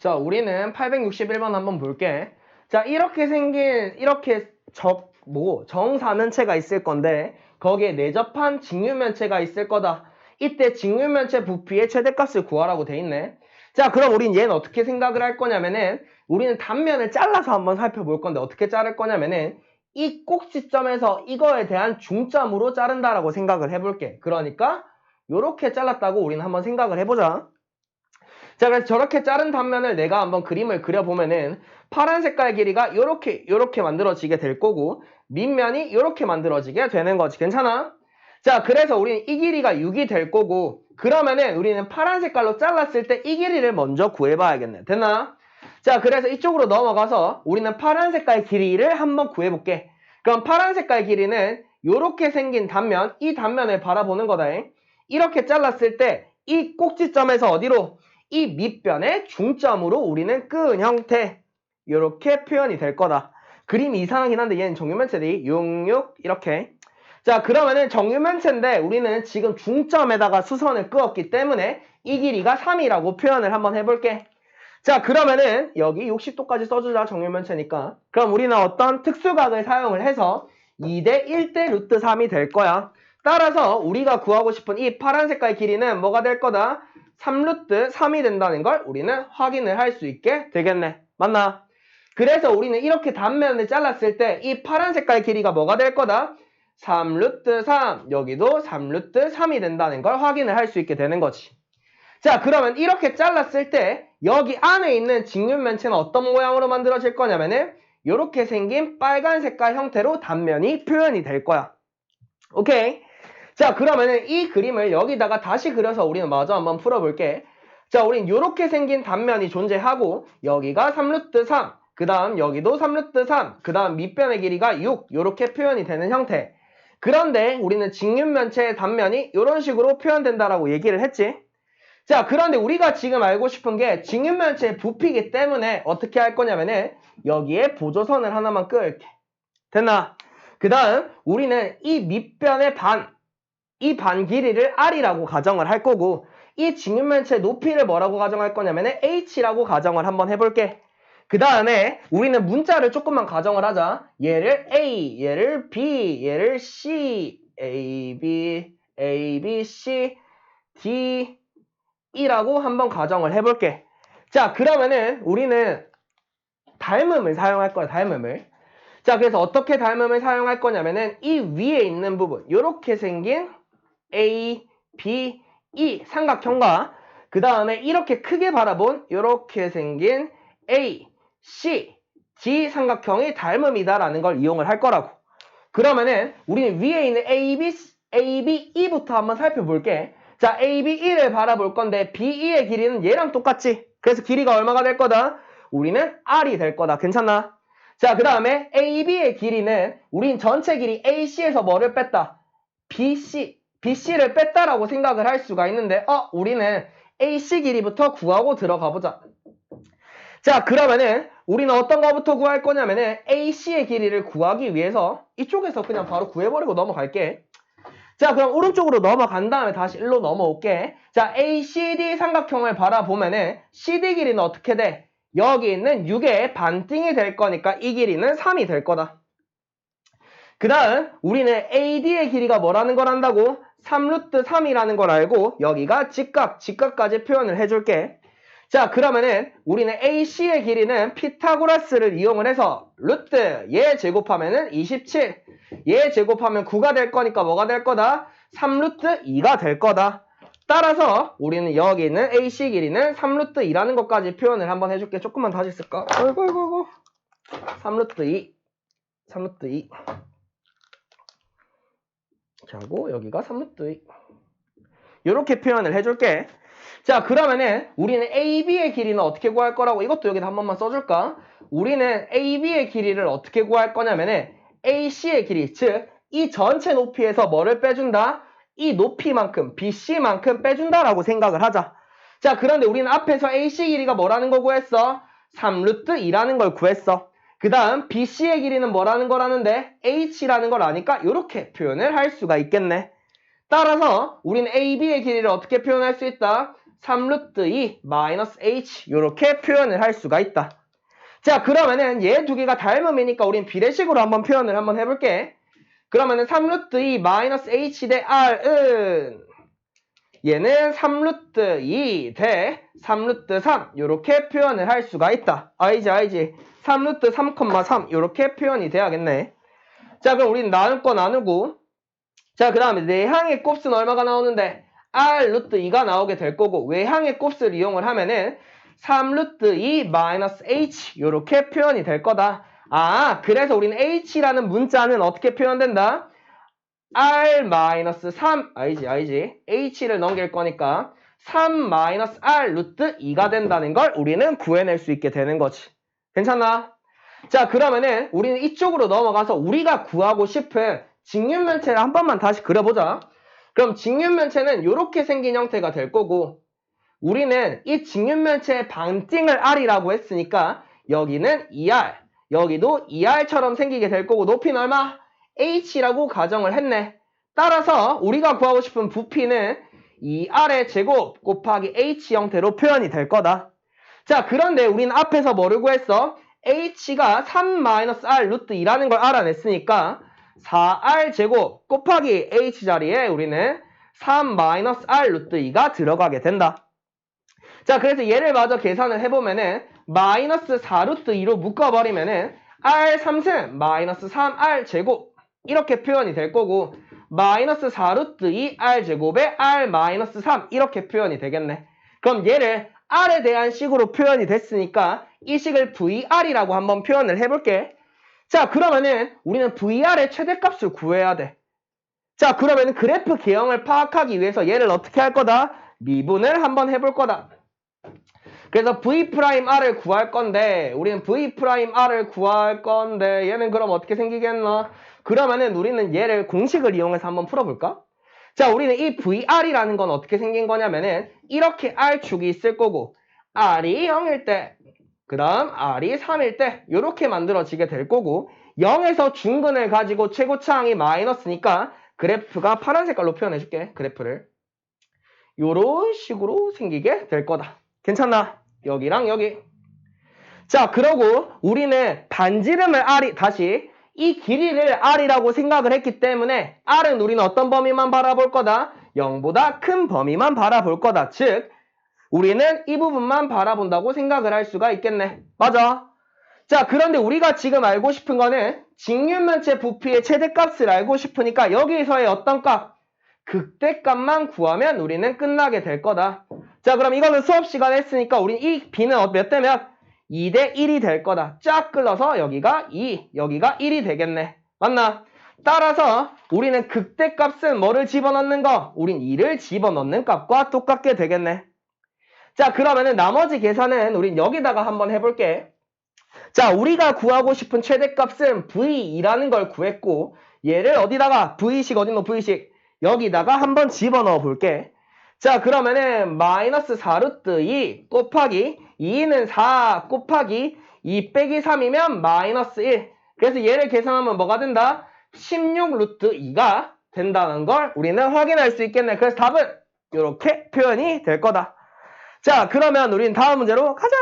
자, 우리는 861번 한번 볼게. 자, 이렇게 생긴, 이렇게 적, 뭐, 정사면체가 있을 건데, 거기에 내접한 직류면체가 있을 거다. 이때 직류면체 부피의 최대값을 구하라고 돼 있네. 자, 그럼 우린 얘는 어떻게 생각을 할 거냐면은, 우리는 단면을 잘라서 한번 살펴볼 건데, 어떻게 자를 거냐면은, 이 꼭지점에서 이거에 대한 중점으로 자른다라고 생각을 해볼게. 그러니까, 요렇게 잘랐다고 우리는 한번 생각을 해보자. 자, 그래서 저렇게 자른 단면을 내가 한번 그림을 그려보면은 파란 색깔 길이가 요렇게 요렇게 만들어지게 될 거고 밑면이 요렇게 만들어지게 되는 거지. 괜찮아? 자, 그래서 우리는 이 길이가 6이 될 거고 그러면은 우리는 파란 색깔로 잘랐을 때 이 길이를 먼저 구해봐야겠네. 됐나? 자, 그래서 이쪽으로 넘어가서 우리는 파란 색깔 길이를 한번 구해볼게. 그럼 파란 색깔 길이는 요렇게 생긴 단면, 이 단면을 바라보는 거다. 이렇게 잘랐을 때 이 꼭지점에서 어디로? 이 밑변의 중점으로 우리는 끈 형태 이렇게 표현이 될 거다. 그림이 이상하긴 한데 얘는 정유면체들이 66 이렇게 자 그러면은 정유면체인데 우리는 지금 중점에다가 수선을 끄었기 때문에 이 길이가 3이라고 표현을 한번 해볼게. 자 그러면은 여기 60도까지 써주자 정유면체니까 그럼 우리는 어떤 특수각을 사용을 해서 2대 1대 루트 3이 될 거야. 따라서 우리가 구하고 싶은 이 파란 색깔 길이는 뭐가 될 거다? 3루트 3이 된다는 걸 우리는 확인을 할 수 있게 되겠네. 맞나? 그래서 우리는 이렇게 단면을 잘랐을 때 이 파란 색깔 길이가 뭐가 될 거다? 3루트 3 여기도 3루트 3이 된다는 걸 확인을 할 수 있게 되는 거지. 자 그러면 이렇게 잘랐을 때 여기 안에 있는 직륜면체는 어떤 모양으로 만들어질 거냐면은 이렇게 생긴 빨간 색깔 형태로 단면이 표현이 될 거야. 오케이? 자 그러면은 이 그림을 여기다가 다시 그려서 우리는 마저 한번 풀어볼게. 자 우린 이렇게 생긴 단면이 존재하고 여기가 3루트 3, 그 다음 여기도 3루트 3, 그 다음 밑변의 길이가 6 이렇게 표현이 되는 형태. 그런데 우리는 직륜면체의 단면이 이런 식으로 표현된다라고 얘기를 했지. 자 그런데 우리가 지금 알고 싶은 게 직륜면체의 부피이기 때문에 어떻게 할 거냐면은 여기에 보조선을 하나만 끌게. 됐나? 그 다음 우리는 이 밑변의 반, 이 반 길이를 R이라고 가정을 할 거고 이 직륜면체 높이를 뭐라고 가정할 거냐면 H라고 가정을 한번 해볼게. 그 다음에 우리는 문자를 조금만 가정을 하자. 얘를 A, 얘를 B, 얘를 C, A, B, A, B, C, D, E라고 한번 가정을 해볼게. 자, 그러면은 우리는 닮음을 사용할 거야, 닮음을. 자, 그래서 어떻게 닮음을 사용할 거냐면은 이 위에 있는 부분, 이렇게 생긴 A, B, E 삼각형과 그 다음에 이렇게 크게 바라본 이렇게 생긴 A, C, D 삼각형이 닮음이다라는 걸 이용을 할 거라고. 그러면은 우리는 위에 있는 A, B, A, B, E부터 한번 살펴볼게. 자, A, B, E를 바라볼 건데 B, E의 길이는 얘랑 똑같지. 그래서 길이가 얼마가 될 거다? 우리는 R이 될 거다. 괜찮나? 자, 그 다음에 AB의 길이는 우린 전체 길이 AC에서 뭐를 뺐다? BC, BC를 뺐다라고 생각을 할 수가 있는데 어, 우리는 AC 길이부터 구하고 들어가 보자. 자, 그러면은 우리는 어떤 거부터 구할 거냐면은 AC의 길이를 구하기 위해서 이쪽에서 그냥 바로 구해버리고 넘어갈게. 자, 그럼 오른쪽으로 넘어간 다음에 다시 일로 넘어올게. 자, ACD 삼각형을 바라보면은 CD 길이는 어떻게 돼? 여기 있는 6의 반띵이 될 거니까 이 길이는 3이 될 거다. 그 다음 우리는 AD의 길이가 뭐라는 걸 안다고? 3루트 3이라는 걸 알고 여기가 직각, 직각까지 표현을 해줄게. 자 그러면은 우리는 AC의 길이는 피타고라스를 이용을 해서 루트 얘 제곱하면은 27, 얘 제곱하면 9가 될 거니까 뭐가 될 거다? 3루트 2가 될 거다. 따라서 우리는 여기 있는 AC 길이는 3루트 2라는 것까지 표현을 한번 해줄게. 조금만 다시 쓸까? 아이고, 아이고, 아이고. 3루트 2. 3루트 2. 자고, 여기가 3루트 2. 이렇게 표현을 해줄게. 자, 그러면은 우리는 AB의 길이는 어떻게 구할 거라고 이것도 여기다 한 번만 써줄까? 우리는 AB의 길이를 어떻게 구할 거냐면은 AC의 길이, 즉, 이 전체 높이에서 뭐를 빼준다? 이 높이만큼 BC만큼 빼준다라고 생각을 하자. 자 그런데 우리는 앞에서 AC 길이가 뭐라는 거 구했어? 3루트 2라는 걸 구했어. 그 다음 BC의 길이는 뭐라는 거라는데 H라는 걸 아니까 이렇게 표현을 할 수가 있겠네. 따라서 우리는 AB의 길이를 어떻게 표현할 수 있다? 3루트 2 마이너스 h 이렇게 표현을 할 수가 있다. 자 그러면은 얘 두 개가 닮음이니까 우린 비례식으로 한번 표현을 한번 해볼게. 그러면은 3루트 2 마이너스 h 대 r은 얘는 3루트 2 대 3루트 3 이렇게 표현을 할 수가 있다. 알지 알지? 3루트 3,3 이렇게 표현이 돼야겠네. 자 그럼 우린 나눌 거 나누고 자 그 다음에 내항의 곱수는 얼마가 나오는데 r 루트 2가 나오게 될 거고 외항의 곱수를 이용을 하면은 3루트 2 마이너스 h 이렇게 표현이 될 거다. 아 그래서 우리는 h라는 문자는 어떻게 표현된다? R 마이너스 3 알지 알지 h를 넘길 거니까 3 마이너스 r 루트 2가 된다는 걸 우리는 구해낼 수 있게 되는 거지. 괜찮나? 자 그러면은 우리는 이쪽으로 넘어가서 우리가 구하고 싶은 직육면체를 한 번만 다시 그려보자. 그럼 직육면체는 이렇게 생긴 형태가 될 거고 우리는 이 직육면체의 반띵을 r이라고 했으니까 여기는 2r 여기도 2r처럼 생기게 될 거고 높이는 얼마? H라고 가정을 했네. 따라서 우리가 구하고 싶은 부피는 2r의 제곱 곱하기 h 형태로 표현이 될 거다. 자 그런데 우리는 앞에서 뭐를 구했어? h가 3-r 루트 2라는 걸 알아냈으니까 4r 제곱 곱하기 h 자리에 우리는 3-r 루트 2가 들어가게 된다. 자 그래서 얘를 마저 계산을 해보면은 마이너스 4 루트 2로 묶어버리면은 r 3승 마이너스 3r 제곱 이렇게 표현이 될 거고 마이너스 4 루트 2 r 제곱에 r 마이너스 3 이렇게 표현이 되겠네. 그럼 얘를 r에 대한 식으로 표현이 됐으니까 이 식을 vr이라고 한번 표현을 해볼게. 자 그러면은 우리는 vr의 최대값을 구해야 돼. 자 그러면은 그래프 개형을 파악하기 위해서 얘를 어떻게 할 거다? 미분을 한번 해볼 거다. 그래서 v'r을 구할 건데 우리는 v'r을 구할 건데 얘는 그럼 어떻게 생기겠나? 그러면은 우리는 얘를 공식을 이용해서 한번 풀어볼까? 자 우리는 이 vr이라는 건 어떻게 생긴 거냐면은 이렇게 r축이 있을 거고 r이 0일 때 그 다음 r이 3일 때 이렇게 만들어지게 될 거고 0에서 중근을 가지고 최고차항이 마이너스니까 그래프가 파란 색깔로 표현해 줄게 그래프를 요런 식으로 생기게 될 거다 괜찮나? 여기랑 여기 자 그러고 우리는 반지름을 r이 다시 이 길이를 r이라고 생각을 했기 때문에 r은 우리는 어떤 범위만 바라볼 거다? 0보다 큰 범위만 바라볼 거다 즉 우리는 이 부분만 바라본다고 생각을 할 수가 있겠네. 맞아. 자, 그런데 우리가 지금 알고 싶은 거는 직육면체 부피의 최대값을 알고 싶으니까 여기서의 어떤 값? 극대값만 구하면 우리는 끝나게 될 거다. 자, 그럼 이거는 수업 시간에 했으니까 우린 이 b는 어, 몇 대면 2대 1이 될 거다. 쫙 끌어서 여기가 2, 여기가 1이 되겠네. 맞나? 따라서 우리는 극대값은 뭐를 집어넣는 거? 우린 2를 집어넣는 값과 똑같게 되겠네. 자 그러면은 나머지 계산은 우린 여기다가 한번 해볼게. 자 우리가 구하고 싶은 최대값은 v2라는 걸 구했고 얘를 어디다가 v식 어딨노 v식 여기다가 한번 집어넣어 볼게. 자 그러면은 마이너스 4루트 2 곱하기 2는 4 곱하기 2 빼기 3이면 마이너스 1 그래서 얘를 계산하면 뭐가 된다? 16 루트 2가 된다는 걸 우리는 확인할 수 있겠네. 그래서 답은 이렇게 표현이 될 거다. 자, 그러면 우린 다음 문제로 가자!